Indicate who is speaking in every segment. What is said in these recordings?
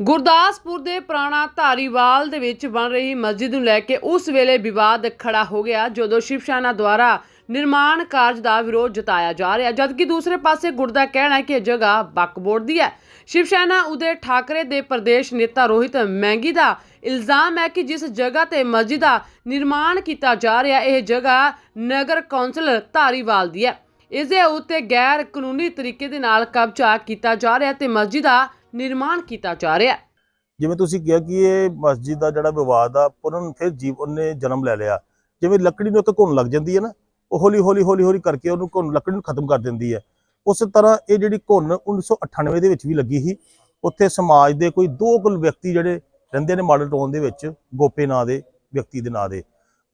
Speaker 1: ਗੁਰਦਾਸਪੁਰ ਦੇ ਪੁਰਾਣਾ ਧਾਰੀਵਾਲ ਦੇ ਵਿੱਚ ਬਣ ਰਹੀ ਮਸਜਿਦ ਨੂੰ ਲੈ ਕੇ ਉਸ ਵੇਲੇ ਵਿਵਾਦ ਖੜਾ ਹੋ ਗਿਆ, ਜਦੋਂ ਸ਼ਿਵ ਸੈਨਾ ਦੁਆਰਾ ਨਿਰਮਾਣ ਕਾਰਜ ਦਾ ਵਿਰੋਧ ਜਤਾਇਆ ਜਾ ਰਿਹਾ। ਜਦਕਿ ਦੂਸਰੇ ਪਾਸੇ ਗੁਰ ਦਾ ਕਹਿਣਾ ਹੈ ਕਿ ਇਹ ਜਗ੍ਹਾ ਵਕਫ ਦੀ ਹੈ। ਸ਼ਿਵ ਸੈਨਾ ਉਦੇ ਠਾਕਰੇ ਦੇ ਪ੍ਰਦੇਸ਼ ਨੇਤਾ ਰੋਹਿਤ ਮਹਿੰਗੀ ਦਾ ਇਲਜ਼ਾਮ ਹੈ ਕਿ ਜਿਸ ਜਗ੍ਹਾ ਤੇ ਮਸਜਿਦ ਦਾ ਨਿਰਮਾਣ ਕੀਤਾ ਜਾ ਰਿਹਾ, ਇਹ ਜਗ੍ਹਾ ਨਗਰ ਕੌਂਸਲ ਧਾਰੀਵਾਲ ਦੀ ਹੈ। ਇਸ ਦੇ ਉੱਤੇ ਗੈਰ ਕਾਨੂੰਨੀ ਤਰੀਕੇ ਦੇ ਨਾਲ ਕਬਜ਼ਾ ਕੀਤਾ ਜਾ ਰਿਹਾ ਤੇ ਮਸਜਿਦ ਦਾ ਨਿਰਮਾਣ ਕੀਤਾ ਜਾ ਰਿਹਾ ਹੈ।
Speaker 2: ਜਿਵੇਂ ਤੁਸੀਂ ਕਿਹਾ ਕਿ ਇਹ ਮਸਜਿਦ ਦਾ ਜਿਹੜਾ ਵਿਵਾਦ ਆ ਪੁਰਨ ਫਿਰ ਜੀਵਨ ਨੇ ਜਨਮ ਲੈ ਲਿਆ। ਜਿਵੇਂ ਲੱਕੜੀ ਨੂੰ ਇੱਕ ਘੁਣ ਲੱਗ ਜਾਂਦੀ ਹੈ ਨਾ, ਉਹ ਹੌਲੀ ਹੌਲੀ ਹੌਲੀ ਹੌਲੀ ਕਰਕੇ ਉਹਨੂੰ ਘੁਣ ਲੱਕੜੀ ਨੂੰ ਖਤਮ ਕਰ ਦਿੰਦੀ ਹੈ। ਉਸੇ ਤਰ੍ਹਾਂ ਇਹ ਜਿਹੜੀ ਘੁਣ 1998 ਦੇ ਵਿੱਚ ਵੀ ਲੱਗੀ ਸੀ। ਉੱਥੇ ਸਮਾਜ ਦੇ ਕੋਈ ਦੋ ਕੁਲ ਵਿਅਕਤੀ ਜਿਹੜੇ ਰਹਿੰਦੇ ਨੇ ਮਾਡਲ ਟਾਊਨ ਦੇ ਵਿੱਚ, ਗੋਪੇ ਨਾਂ ਦੇ, ਵਿਅਕਤੀ ਦੇ ਨਾਂ ਦੇ।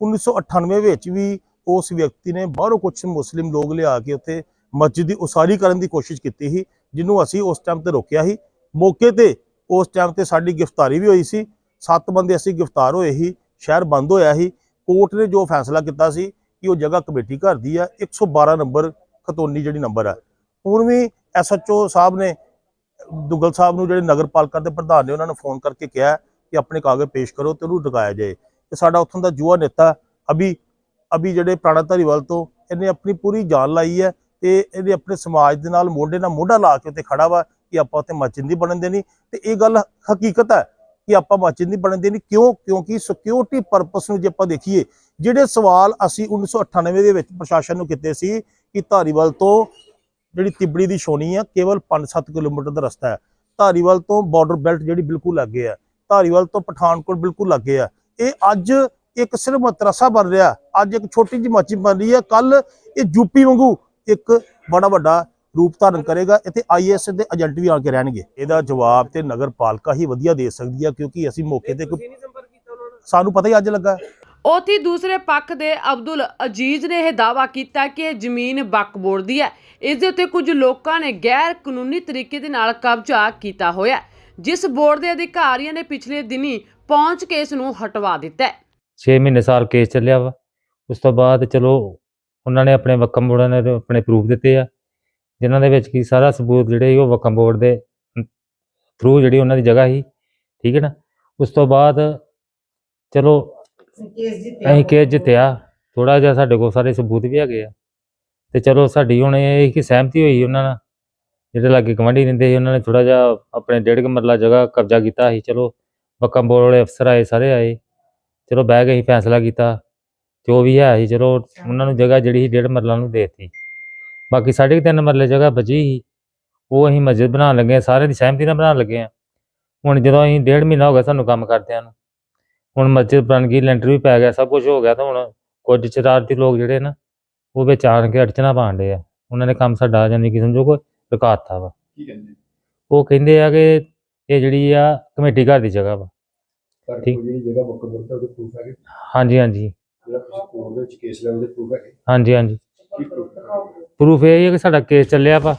Speaker 2: 1998 ਵਿੱਚ ਵੀ ਉਸ ਵਿਅਕਤੀ ਨੇ ਬਾਹਰੋਂ ਕੁਝ ਮੁਸਲਿਮ ਲੋਕ ਲਿਆ ਕੇ ਉੱਥੇ ਮਸਜਿਦ ਦੀ ਉਸਾਰੀ ਕਰਨ ਦੀ ਕੋਸ਼ਿਸ਼ ਕੀਤੀ ਸੀ, ਜਿਹਨੂੰ ਅਸੀਂ ਉਸ ਟਾਈਮ ਤੇ ਰੋਕਿਆ ਸੀ। ਮੌਕੇ ਤੇ ਉਸ ਟਾਈਮ ਤੇ ਸਾਡੀ ਗ੍ਰਿਫਤਾਰੀ ਵੀ ਹੋਈ ਸੀ। ਸੱਤ ਬੰਦੇ ਅਸੀਂ ਗ੍ਰਿਫਤਾਰ ਹੋਏ ਸੀ, ਸ਼ਹਿਰ ਬੰਦ ਹੋਇਆ ਸੀ। ਕੋਰਟ ਨੇ ਜੋ ਫੈਸਲਾ ਕੀਤਾ ਸੀ ਕਿ ਉਹ ਜਗ੍ਹਾ ਕਮੇਟੀ ਘਰ ਦੀ ਆ 112 ਨੰਬਰ ਖਤੋਨੀ ਜਿਹੜੀ ਨੰਬਰ ਆ। ਹੁਣ ਵੀ ਐਸਐਚਓ ਸਾਹਿਬ ਨੇ, ਦੁੱਗਲ ਸਾਹਿਬ ਨੂੰ ਜਿਹੜੇ ਨਗਰ ਪਾਲਿਕਾ ਦੇ ਪ੍ਰਧਾਨ ਨੇ ਉਹਨਾਂ ਨੂੰ ਫੋਨ ਕਰਕੇ ਕਿਹਾ ਕਿ ਆਪਣੇ ਕਾਗਜ਼ ਪੇਸ਼ ਕਰੋ ਤੇ ਉਹਨੂੰ ਡਕਾਇਆ ਜਾਏ। ਤੇ ਸਾਡਾ ਉੱਥੋਂ ਦਾ ਜੂਆ ਨੇਤਾ ਅਭੀ ਅਭੀ ਜਿਹੜੇ ਪੁਰਾਣਾ ਧਾਰੀਵਾਲ ਤੋਂ, ਇਹਨੇ ਆਪਣੀ ਪੂਰੀ ਜਾਨ ਲਾਈ ਹੈ ਤੇ ਇਹਨੇ ਆਪਣੇ ਸਮਾਜ ਦੇ ਨਾਲ ਮੋਢੇ ਨਾਲ ਮੋਢਾ ਲਾ ਕੇ ਉੱਤੇ ਖੜਾ ਵਾ। ਕਿ ਆਪਾਂ ਉੱਥੇ ਮਸਜਿਦ ਨਹੀਂ ਬਣਨ ਦੇਣੀ। ਤੇ ਇਹ ਗੱਲ ਹਕੀਕਤ ਹੈ ਕਿ ਆਪਾਂ ਮਸਜਿਦ ਨਹੀਂ ਬਣਨ ਦੇਣੀ। ਕਿਉਂ? ਕਿਉਂਕਿ ਸਿਕਿਉਰਿਟੀ ਪਰਪਸ ਨੂੰ ਜੇ ਆਪਾਂ ਦੇਖੀਏ, ਜਿਹੜੇ ਸਵਾਲ ਅਸੀਂ 1998 ਦੇ ਵਿੱਚ ਪ੍ਰਸ਼ਾਸਨ ਨੂੰ ਕੀਤੇ ਸੀ ਕਿ ਧਾਰੀਵਾਲ ਤੋਂ ਜਿਹੜੀ ਤਿਬੜੀ ਦੀ ਛੋਣੀ ਆ, ਕੇਵਲ 5-7 ਕਿਲੋਮੀਟਰ ਦਾ ਰਸਤਾ ਹੈ। ਧਾਰੀਵਾਲ ਤੋਂ ਬਾਰਡਰ ਬੈਲਟ ਜਿਹੜੀ ਬਿਲਕੁਲ ਲੱਗੇ ਆ। ਧਾਰੀਵਾਲ ਤੋਂ ਪਠਾਨਕੋਟ ਬਿਲਕੁਲ ਲੱਗੇ ਆ। ਇਹ ਅੱਜ ਇੱਕ ਸਿਰਫ ਮਤਰਸਾ ਬਣ ਰਿਹਾ। ਅੱਜ ਇੱਕ ਛੋਟੀ ਜਿਹੀ ਮਸਜਿਦ ਬਣ ਰਹੀ ਹੈ ਕੱਲ ਇਹ ਯੂਪੀ ਵਾਂਗੂ ਇੱਕ ਬੜਾ ਵੱਡਾ ਰੂਪ ਧਾਰਨ ਕਰੇਗਾ ਇੱਥੇ ਆਈਐਸ ਦੇ ਏਜੰਟ ਵੀ ਆ ਕੇ ਰਹਿਣਗੇ। ਇਹਦਾ ਜਵਾਬ ਤੇ ਨਗਰ ਪਾਲਿਕਾ ਹੀ ਵਧੀਆ ਦੇ ਸਕਦੀ ਆ ਕਿਉਂਕਿ ਅਸੀਂ ਮੌਕੇ ਤੇ ਕੋਈ ਸਾਨੂੰ ਪਤਾ ਹੀ ਅੱਜ ਲੱਗਾ।
Speaker 1: ਉਥੇ ਦੂਸਰੇ ਪੱਖ ਦੇ ਅਬਦੁਲ ਅਜੀਜ਼ ਨੇ ਇਹ ਦਾਅਵਾ ਕੀਤਾ ਕਿ ਇਹ ਜ਼ਮੀਨ ਵਕਫ ਬੋਰਡ ਦੀ ਹੈ। ਇਸ ਦੇ ਉੱਤੇ ਕੁਝ ਲੋਕਾਂ ਨੇ ਗੈਰ ਕਾਨੂੰਨੀ ਤਰੀਕੇ ਦੇ ਨਾਲ ਕਬਜ਼ਾ ਕੀਤਾ ਹੋਇਆ ਜਿਸ ਬੋਰਡ ਦੇ ਅਧਿਕਾਰੀਆਂ ਨੇ ਪਿਛਲੇ ਦਿਨੀ ਪਹੁੰਚ ਕੇ ਇਸ ਨੂੰ ਹਟਵਾ ਦਿੱਤਾ ਹੈ।
Speaker 3: 6 ਮਹੀਨੇ ਸਾਲ ਕੇਸ ਚੱਲਿਆ ਵਾ। ਉਸ ਤੋਂ ਬਾਅਦ ਚਲੋ ਉਹਨਾਂ ਨੇ ਆਪਣੇ ਵਕਮ ਬੋਰਡਾਂ ਨੇ ਆਪਣੇ ਪ੍ਰੂਫ ਦਿੱਤੇ ਆ। ਜਿਨ੍ਹਾਂ ਦੇ ਵਿੱਚ ਕੀ ਸਾਰਾ ਸਬੂਤ ਜਿਹੜੇ ਸੀ ਉਹ ਵਕਮ ਬੋਰਡ ਦੇ ਥਰੂ ਜਿਹੜੀ ਉਹਨਾਂ ਦੀ ਜਗ੍ਹਾ ਸੀ, ਠੀਕ ਹੈ ਨਾ? ਉਸ ਤੋਂ ਬਾਅਦ ਚਲੋ ਅਸੀਂ ਕੇਸ ਜਿੱਤਿਆ। ਥੋੜਾ ਜਿਹਾ ਸਾਡੇ ਕੋਲ ਸਾਰੇ ਸਬੂਤ ਵੀ ਹੈਗੇ ਆ। ਤੇ ਚਲੋ ਸਾਡੀ ਹੁਣ ਇਹ ਕਿ ਸਹਿਮਤੀ ਹੋਈ ਉਹਨਾਂ ਨਾਲ। ਜਿਹੜੇ ਲਾਗੇ ਗਵਾਂਢੀ ਰਹਿੰਦੇ ਸੀ, ਉਹਨਾਂ ਨੇ ਥੋੜਾ ਜਿਹਾ ਆਪਣੇ ਡੇਢ ਕੁ ਮਰਲਾ ਜਗ੍ਹਾ ਕਬਜ਼ਾ ਕੀਤਾ ਸੀ। ਚਲੋ ਵਕਮ ਬੋਰਡ ਵਾਲੇ ਅਫਸਰ ਆਏ, ਸਾਰੇ ਆਏ। ਚਲੋ ਬਹਿ ਕੇ ਅਸੀਂ ਫੈਸਲਾ ਕੀਤਾ। ਜੋ ਵੀ ਹੈ ਸੀ ਚਲੋ ਉਹਨਾਂ ਨੂੰ ਜਗ੍ਹਾ ਜਿਹੜੀ ਸੀ, ਡੇਢ ਮਰਲਾ ਨੂੰ ਦੇਤੀ। ਬਾਕੀ ਸਾਢੇ ਕੁ ਤਿੰਨ ਮਰਲੇ ਜਗ੍ਹਾ ਬਚੀ ਸੀ। ਉਹ ਅਸੀਂ ਮਸਜਿਦ ਬਣਾਉਣ ਲੱਗੇ ਹਾਂ ਸਾਰਿਆਂ ਦੀ ਸਹਿਮਤੀ ਨਾਲ ਬਣਾਉਣ ਲੱਗੇ ਹਾਂ। ਹੁਣ ਜਦੋਂ ਅਸੀਂ ਡੇਢ ਮਹੀਨਾ ਹੋ ਗਿਆ ਸਾਨੂੰ ਕੰਮ ਕਰਦਿਆਂ ਨੂੰ। ਹੁਣ ਮਸਜਿਦ ਬਣ ਗਈ ਲੈਂਟਰ ਵੀ ਪੈ ਗਿਆ ਸਭ ਕੁਝ ਹੋ ਗਿਆ ਤਾਂ ਹੁਣ ਕੁਝ ਸ਼ਰਾਰਤੀ ਲੋਕ ਜਿਹੜੇ ਨਾ ਉਹ ਵਿੱਚ ਆਣ ਕੇ ਅੜਚਣਾ ਪਾਉਂਦੇ ਆ। ਉਹਨਾਂ ਨੇ ਕੰਮ ਸਾਡਾ ਜਾਨੀ ਕਿ ਸਮਝੋ ਕੋਈ ਰੁਕਾਤਾ ਵਾ। ਉਹ ਕਹਿੰਦੇ ਆ ਕਿ ਇਹ ਜਿਹੜੀ ਆ ਕਮੇਟੀ ਘਰ ਦੀ ਜਗ੍ਹਾ ਵਾ। ਠੀਕ।
Speaker 4: ਜਿਹੜੀ ਜਗ੍ਹਾ ਬੁੱਕ ਬੁੱਕ ਉਹਦੇ ਪ੍ਰੂਫ ਹੈਗੇ?
Speaker 3: ਹਾਂਜੀ ਹਾਂਜੀ।
Speaker 4: ਜਿਹੜਾ ਤੁਸੀਂ ਕੋਰਟ ਦੇ ਵਿੱਚ ਕੇਸ ਲੈਣ ਦੇ ਪ੍ਰੂਫ ਹੈਗੇ?
Speaker 3: ਹਾਂਜੀ ਹਾਂਜੀ।
Speaker 4: ਪ੍ਰੂਫ
Speaker 3: ਇਹ ਹੈ ਕਿ ਸਾਡਾ ਕੇਸ ਚੱਲਿਆ ਵਾ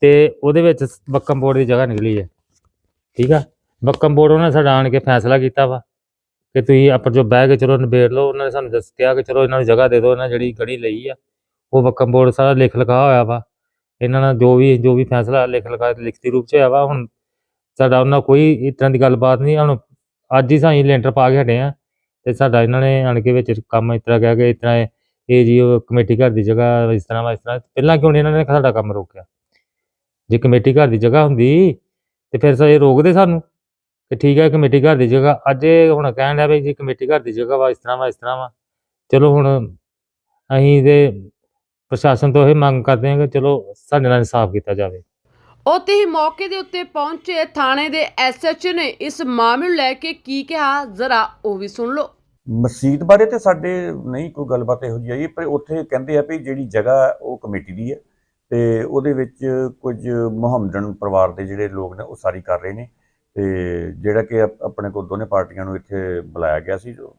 Speaker 3: ਤੇ ਉਹਦੇ ਵਿੱਚ ਬੱਕਮ ਬੋਰਡ ਦੀ ਜਗ੍ਹਾ ਨਿਕਲੀ ਹੈ। ਠੀਕ ਆ? ਬੱਕਮ ਬੋਰਡ ਉਹਨਾਂ ਨੇ ਸਾਡਾ ਆਣ ਕੇ ਫੈਸਲਾ ਕੀਤਾ ਵਾ ਕਿ ਤੁਸੀਂ ਆਪਰ ਜੋ ਬਹਿ ਕੇ ਚਲੋ ਨਿਬੇੜ ਲਓ, ਉਹਨਾਂ ਨੇ ਸਾਨੂੰ ਦੱਸ, ਕਿਹਾ ਕਿ ਚਲੋ ਇਹਨਾਂ ਨੂੰ ਜਗ੍ਹਾ ਦੇ ਦਿਓ, ਇਹਨਾਂ ਜਿਹੜੀ ਗੜੀ ਲਈ ਆ, ਉਹ ਬੱਕਮ ਬੋਰਡ ਸਾਰਾ ਲਿਖ ਲਿਖਾ ਹੋਇਆ ਵਾ। ਇਹਨਾਂ ਨਾਲ ਜੋ ਵੀ ਜੋ ਵੀ ਫੈਸਲਾ ਲਿਖ ਲਿਖਾ ਲਿਖਤੀ ਰੂਪ ਚ ਹੋਇਆ ਵਾ, ਹੁਣ ਸਾਡਾ ਉਹਨਾਂ ਕੋਈ ਇਸ ਤਰ੍ਹਾਂ ਦੀ ਗੱਲਬਾਤ ਨਹੀਂ, ਹੁਣ ਅੱਜ ਹੀ ਸਾਂ ਲੈਂਟਰ ਪਾ ਕੇ ਹਟੇ ਆ ਤੇ ਸਾਡਾ ਇਹਨਾਂ ਨੇ ਆਣ ਕੇ ਵਿੱਚ ਕੰਮ ਇਸ ਤਰ੍ਹਾਂ ਕਹਿ ਕੇ ਇਸ ਤਰ੍ਹਾਂ ਇਹ- ਜੀ ਉਹ ਕਮੇਟੀ ਘਰ ਦੀ ਜਗ੍ਹਾ ਇਸ ਤਰ੍ਹਾਂ ਵਾ, ਇਸ ਤਰ੍ਹਾਂ। ਪਹਿਲਾਂ ਕਿਉਂ ਨੀ ਇਹਨਾਂ ਨੇ ਸਾਡਾ ਕੰਮ ਰੋਕਿਆ? ਜੇ ਕਮੇਟੀ ਘਰ ਦੀ ਜਗ੍ਹਾ ਹੁੰਦੀ, ਤੇ ਫਿਰ ਸਾ ਰੋਕਦੇ ਸਾਨੂੰ ਕਿ ਠੀਕ ਹੈ, ਕਮੇਟੀ ਘਰ ਦੀ ਜਗ੍ਹਾ। ਅੱਜ ਇਹ ਹੁਣ ਕਹਿਣ ਡਿਆ ਵੀ ਜੀ ਕਮੇਟੀ ਘਰ ਦੀ ਜਗ੍ਹਾ ਵਾ, ਇਸ ਤਰ੍ਹਾਂ ਵਾ, ਇਸ ਤਰ੍ਹਾਂ ਵਾ। ਚਲੋ ਹੁਣ ਅਸੀਂ ਤੇ ਪ੍ਰਸ਼ਾਸਨ ਤੋਂ ਇਹ ਮੰਗ ਕਰਦੇ ਹਾਂ ਕਿ ਚਲੋ ਸਾਡੇ ਨਾਲ ਇਨਸਾਫ ਕੀਤਾ ਜਾਵੇ।
Speaker 1: ਉੱਥੇ ਹੀ ਮੌਕੇ ਦੇ ਉੱਤੇ ਪਹੁੰਚੇ ਥਾਣੇ ਦੇ ਐਸਐਚ ਨੇ। ਇਸ ਮਾਮਲੇ ਨੂੰ ਲੈ ਕੇ ਕੀ ਕਿਹਾ? ਜ਼ਰਾ ਉਹ ਵੀ ਸੁਣ ਲਓ।
Speaker 5: ਮਸਜਿਦ ਬਾਰੇ ਤੇ ਸਾਡੇ ਨਹੀਂ ਕੋਈ ਗੱਲਬਾਤ ਇਹੋ ਜਿਹੀ ਆਈ, ਪਰ ਉੱਥੇ ਕਹਿੰਦੇ ਆ ਵੀ ਜਿਹੜੀ ਜਗ੍ਹਾ ਉਹ ਕਮੇਟੀ ਦੀ ਹੈ ਤੇ ਉਹਦੇ ਵਿੱਚ ਕੁਝ ਮੁਹੰਮਦਨ ਪਰਿਵਾਰ ਦੇ ਜਿਹੜੇ ਲੋਕ ਨੇ ਉਹ ਸਾਰੀ ਕਰ ਰਹੇ ਨੇ ਤੇ ਜਿਹੜਾ ਕਿ ਆਪਣੇ ਕੋਲ ਦੋਨੇ ਪਾਰਟੀਆਂ ਨੂੰ ਇੱਥੇ ਬੁਲਾਇਆ ਗਿਆ ਸੀ ਜੋ-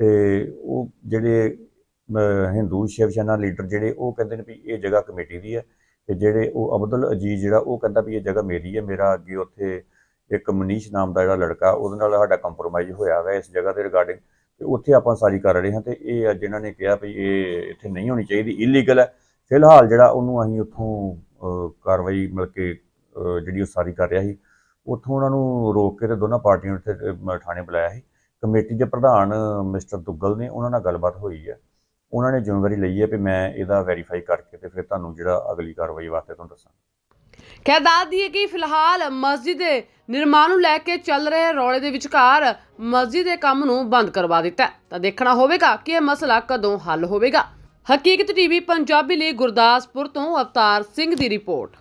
Speaker 5: ਤੇ ਉਹ ਜਿਹੜੇ ਹਿੰਦੂ ਸ਼ਿਵ ਸੈਨਾ ਲੀਡਰ ਜਿਹੜੇ ਉਹ ਕਹਿੰਦੇ ਨੇ ਵੀ ਇਹ ਜਗ੍ਹਾ ਕਮੇਟੀ ਦੀ ਹੈ ਤੇ ਜਿਹੜੇ ਉਹ ਅਬਦੁਲ ਅਜੀਜ਼ ਜਿਹੜਾ ਉਹ ਕਹਿੰਦਾ ਵੀ ਇਹ ਜਗ੍ਹਾ ਮੇਰੀ ਹੈ, ਮੇਰਾ ਅੱਗੇ ਉੱਥੇ ਇੱਕ ਮਨੀਸ਼ ਨਾਮ ਦਾ ਜਿਹੜਾ ਲੜਕਾ ਉਹਦੇ ਨਾਲ ਸਾਡਾ ਕੰਪਰੋਮਾਈਜ਼ ਹੋਇਆ ਹੋਇਆ ਇਸ ਜਗ੍ਹਾ ਦੇ ਰਿਗਾਰਡਿੰਗ ਤੇ ਉੱਥੇ ਆਪਾਂ ਸਾਰੀ ਕਰ ਰਹੇ ਹਾਂ ਤੇ ਇਹ ਅੱਜ ਇਹਨਾਂ ਨੇ ਕਿਹਾ ਵੀ ਇਹ ਇੱਥੇ ਨਹੀਂ ਹੋਣੀ ਚਾਹੀਦੀ ਇਲੀਗਲ ਹੈ। ਫਿਲਹਾਲ ਜਿਹੜਾ ਉਹਨੂੰ ਅਸੀਂ ਉੱਥੋਂ ਕਾਰਵਾਈ ਮਿਲ ਕੇ ਜਿਹੜੀ ਉਹ ਸਾਰੀ ਕਰ ਰਿਹਾ ਸੀ, ਉੱਥੋਂ ਉਹਨਾਂ ਨੂੰ ਰੋਕ ਕੇ ਤੇ ਦੋਨਾਂ ਪਾਰਟੀਆਂ ਨੂੰ ਥਾਣੇ ਬੁਲਾਇਆ ਸੀ। ਕਮੇਟੀ ਦੇ ਪ੍ਰਧਾਨ ਮਿਸਟਰ ਦੁੱਗਲ ਨੇ ਉਹਨਾਂ ਨਾਲ ਗੱਲਬਾਤ ਹੋਈ ਹੈ। ਉਹਨਾਂ ਨੇ ਜ਼ਿੰਮੇਵਾਰੀ ਲਈ ਹੈ ਕਿ ਮੈਂ ਇਹਦਾ ਵੈਰੀਫਾਈ ਕਰਕੇ ਤੇ ਫਿਰ ਤੁਹਾਨੂੰ ਜਿਹੜਾ ਅਗਲੀ ਕਾਰਵਾਈ ਵਾਸਤੇ ਤੁਹਾਨੂੰ ਦੱਸਾਂ
Speaker 1: ਖੈਰ, ਦੱਸ ਦਈਏ ਕਿ ਫਿਲਹਾਲ ਮਸਜਿਦ ਨਿਰਮਾਣ ਨੂੰ ਲੈ ਕੇ ਚੱਲ ਰਹੇ ਰੌਲੇ ਦੇ ਵਿਚਕਾਰ ਮਸਜਿਦ ਦੇ ਕੰਮ ਨੂੰ ਬੰਦ ਕਰਵਾ ਦਿੱਤਾ ਤਾਂ ਦੇਖਣਾ ਹੋਵੇਗਾ ਕਿ ਇਹ ਮਸਲਾ ਕਦੋਂ ਹੱਲ ਹੋਵੇਗਾ। ਹਕੀਕਤ ਟੀਵੀ, ਪੰਜਾਬੀ ਲਈ ਗੁਰਦਾਸਪੁਰ ਤੋਂ ਅਵਤਾਰ ਸਿੰਘ ਦੀ ਰਿਪੋਰਟ।